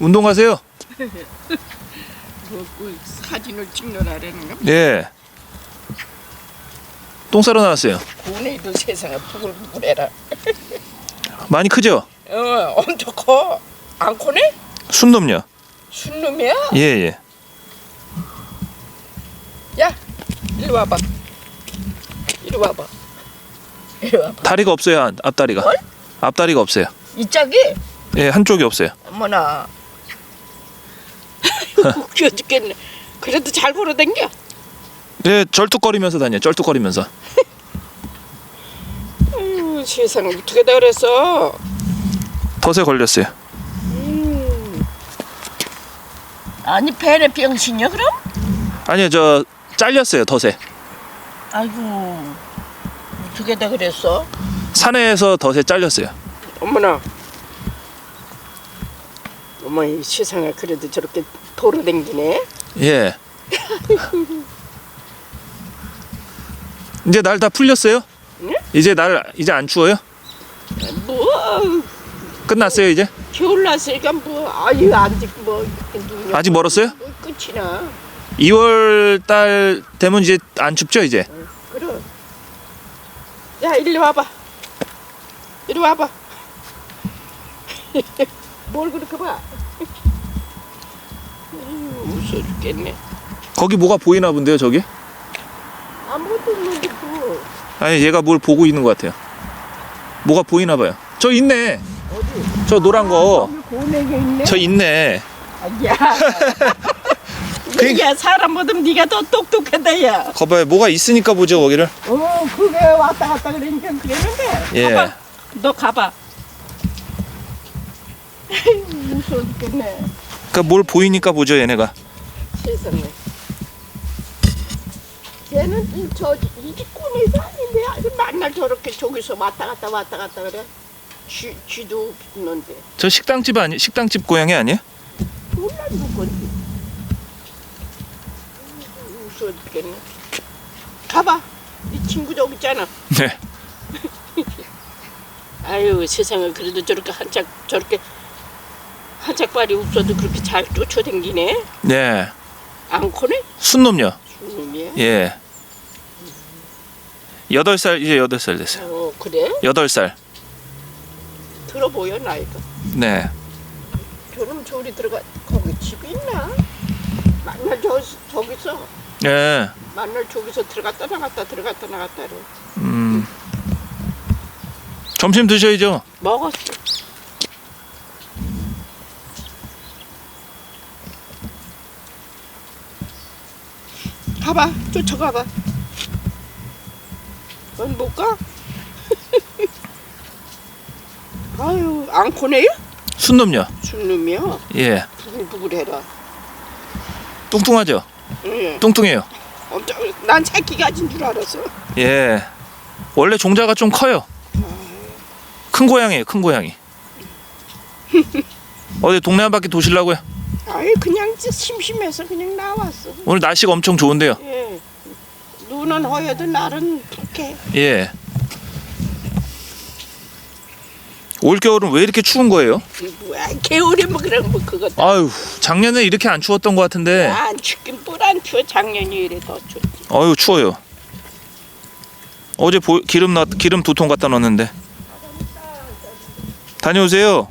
운동 가세요. 뭐그 사진을 찍느라라는 거 예. 똥 싸러 나왔어요. 고뇌도 세상에 부글부글해라 많이 크죠? 어 엄청 커 안 커네? 순놈요. 순놈이야? 예, 예. 야 이리 와봐 이리 와봐 이리 와봐 다리가 없어요. 앞- 앞다리가. 뭘? 앞다리가 없어요. 이 짝이 예, 한쪽이 없어요. 어머나 웃겨 죽겠네 그래도 잘 걸어 댕겨 예, 절뚝거리면서 다녀요. 절뚝거리면서. 아유 세상에 어떻게 다 그랬어 덫에 걸렸어요. 음. 아니 폐렴 병신이야 그럼? 아니요, 저 잘렸어요. 덫에. 아이고 어떻게 다 그랬어? 산에서 덫에 잘렸어요. 어머나 어머 이 세상에 그래도 저렇게 돌아댕기네 예. 이제 날 다 풀렸어요? 네? 이제 날 이제 안 추워요? 뭐 끝났어요 이제? 겨울 났으니까 뭐 아유 아직 뭐 눈이 아직 멀었어요? 뭐 끝이나 2월 달 되면 이제 안 춥죠 이제? 그래 야 이리 와봐 이리 와봐 뭘 그렇게 봐 웃어 죽겠네 거기 뭐가 보이나 본데요 저기? 아무것도 없는데 뭐 아니 얘가 뭘 보고 있는 것 같아요. 뭐가 보이나 봐요. 저 있네. 어디 저 노란 거. 고내게 있네 저 있네. 아, 야야 사람보다 네가 더 똑똑하다 야 거봐요. 뭐가 있으니까 보죠 거기를. 어, 그게 왔다 갔다 그러니까 그랬는데. 예. 가봐. 너 가봐. 무서워 죽겠네. 그러니까 뭘 보이니까 보죠 얘네가. 세상에. 이, 저, 이게 꿈에서 아닌데, 아주 맨날 저렇게 저기서 왔다 갔다 왔다 갔다 그래. 쥐, 쥐도 없는데. 저 식당집 아니 식당집 고양이 아니에요? 몰라, 누군지. 무서워 죽겠네. 가봐. 네 친구 저기 있잖아. 네. 아유 세상에 그래도 저렇게 한짝 저렇게 한짝발이 없어도 그렇게 잘 쫓아댕기네 네. 안 커네? 순놈요. 죽놈이야 예. 여덟 살 이제 여덟 살 됐어요. 어 그래? 여덟 살. 들어 보여 나이가 네. 저놈 저리 들어가 거기 집이 있나? 맨날 저, 저기서 예. 맨날 저기서 들어갔다 나갔다 들어갔다 나갔다 를 음. 점심 드셔야죠. 먹었어 가봐 쫓아가봐 넌 못 가? 아유 안 코네요? 순놈요. 죽놈이야 예. 부글부글해라 뚱뚱하죠. 응. 뚱뚱해요. 엄청 난 새끼 가진 줄 알았어 예. 원래 종자가 좀 커요. 큰 고양이에요. 큰 고양이. 어디 동네 한 바퀴 도시려고요? 아이 그냥 심심해서 그냥 나왔어 오늘 날씨가 엄청 좋은데요. 예 눈은 허여도 날은 푹해 예. 올 겨울은 왜 이렇게 추운 거예요? 뭐야 겨울에 뭐 그런 뭐 그거 아유, 작년에 이렇게 안 추웠던 것 같은데. 안 춥긴 뿔안 추워 작년이 이래 더 춥지 어유 추워요. 어제 보, 기름 나 기름 두 통 갖다 넣었는데. 다녀오세요.